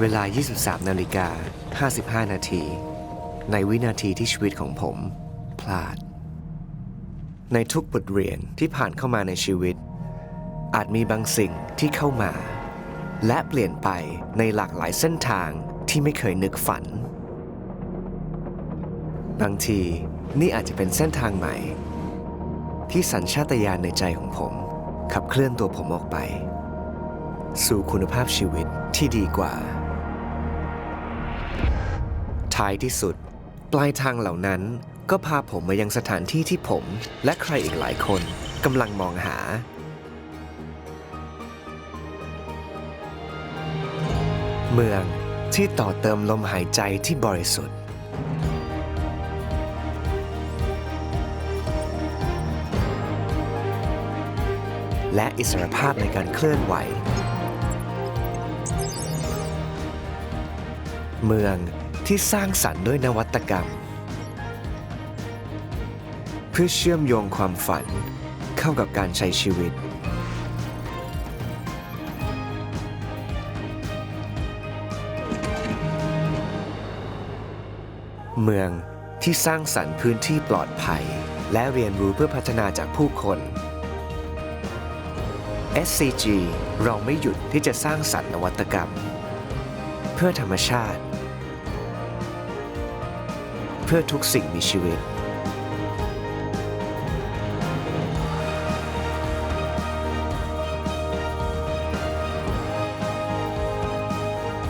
เวลา 23 นาฬิกา 55 นาที ในวินาทีที่ชีวิตของผม พลาด ในทุกบทเรียนที่ผ่านเข้ามาในชีวิต อาจมีบางสิ่งที่เข้ามา และเปลี่ยนไปในหลากหลายเส้นทางที่ไม่เคยนึกฝัน บางทีนี่อาจจะเป็นเส้นทางใหม่ ที่สัญชาตญาณในใจของผม ขับเคลื่อนตัวผมออกไป สู่คุณภาพชีวิตที่ดีกว่า ท้ายที่สุด ปลายทางเหล่านั้นก็พาผมมายังสถานที่ที่ผมและใครอีกหลายคนกำลังมองหา เมืองที่ต่อเติมลมหายใจที่บริสุทธิ์ และอิสรภาพในการเคลื่อนไหว เมือง ที่สร้างสรรค์ด้วยนวัตกรรม เพื่อเชื่อมโยงความฝันเข้ากับการใช้ชีวิต เมืองที่สร้างสรรค์พื้นที่ปลอดภัย และเรียนรู้เพื่อพัฒนาจากผู้คน SCG เราไม่หยุดที่จะสร้างสรรค์นวัตกรรม เพื่อธรรมชาติ พื่อทุกสิ่งมีชีวิต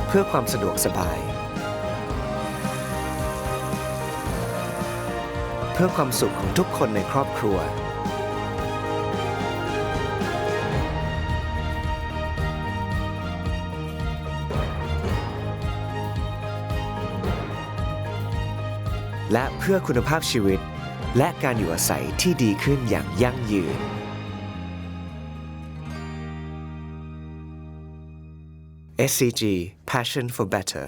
เพื่อความสะดวกสบาย เพื่อความสุขของทุกคนในครอบครัว และเพื่อคุณภาพชีวิต และการอยู่อาศัยที่ดีขึ้นอย่างยั่งยืน SCG Passion for Better